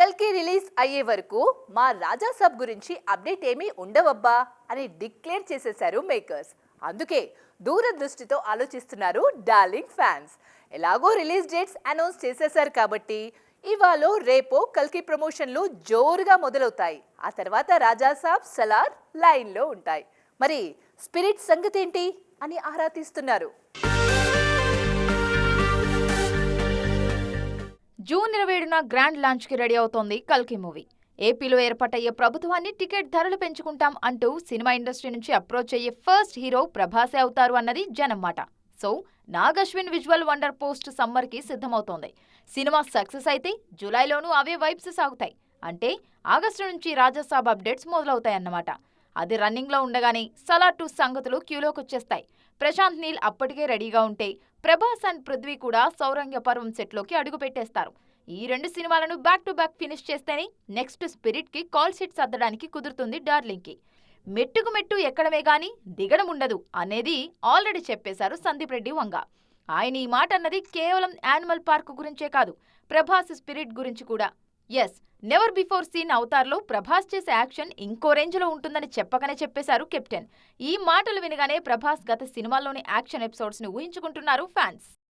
కల్కి రిలీజ్ అయ్యే వరకు మా రాజా సబ్ గురించి అప్డేట్ ఏమీ ఉండవబ్బా అని డిక్లేర్ చేసేశారు మేకర్స్. అందుకే దూరదృష్టితో ఆలోచిస్తున్నారు డార్లింగ్ ఫ్యాన్స్. ఎలాగో రిలీజ్ డేట్స్ అనౌన్స్ చేసేశారు కాబట్టి ఇవాళ రేపో కల్కి ప్రమోషన్లు జోరుగా మొదలవుతాయి. ఆ తర్వాత రాజా సాబ్ సలార్ లైన్లో ఉంటాయి. మరి స్పిరిట్ సంగతి ఏంటి అని ఆరా తీస్తున్నారు. జూన్ ఇరవై ఏడున గ్రాండ్ లాంచ్కి రెడీ అవుతోంది కల్కి మూవీ. ఏపీలో ఏర్పాటయ్యే ప్రభుత్వాన్ని టికెట్ ధరలు పెంచుకుంటాం అంటూ సినిమా ఇండస్ట్రీ నుంచి అప్రోచ్ అయ్యే ఫస్ట్ హీరో ప్రభాసే అవుతారు అన్నది జనం మాట. So Nag Ashwin visual wonder post సమ్మర్కి సిద్ధమవుతోంది. సినిమా సక్సెస్ అయితే జూలైలోనూ అవే వైబ్స్ సాగుతాయి. అంటే ఆగస్టు నుంచి రాజాసాబ్ అప్డేట్స్ మొదలవుతాయన్నమాట అది రన్నింగ్లో ఉండగానే సలా టూ సంగతులు క్యూలోకి వచ్చేస్తాయి. ప్రశాంత్ నీల్ అప్పటికే రెడీగా ఉంటే ప్రభాస్ అండ్ పృథ్వీ కూడా సౌరంగ పర్వం సెట్లోకి అడుగు పెట్టేస్తారు ఈ రెండు సినిమాలను బ్యాక్ టు బ్యాక్ ఫినిష్ చేస్తేనే నెక్స్ట్ స్పిరిట్కి కాల్ షీట్ సర్దడానికి కుదురుతుంది డార్లింగ్కి మెట్టుకు మెట్టు ఎక్కడమే గాని దిగడం ఉండదు అనేది ఆల్రెడీ చెప్పేశారు సందీప్ రెడ్డి వంగ. ఆయన ఈ మాట అన్నది కేవలం యానిమల్ పార్క్ గురించే కాదు ప్రభాస్ స్పిరిట్ గురించి కూడా. ఎస్ నెవర్ బిఫోర్ సీన్ అవతార్లో ప్రభాస్ చేసే యాక్షన్ ఇంకో రేంజ్లో ఉంటుందని చెప్పకనే చెప్పేశారు కెప్టెన్ ఈ మాటలు వినగానే ప్రభాస్ గత సినిమాల్లోని యాక్షన్ ఎపిసోడ్స్ని ఊహించుకుంటున్నారు ఫ్యాన్స్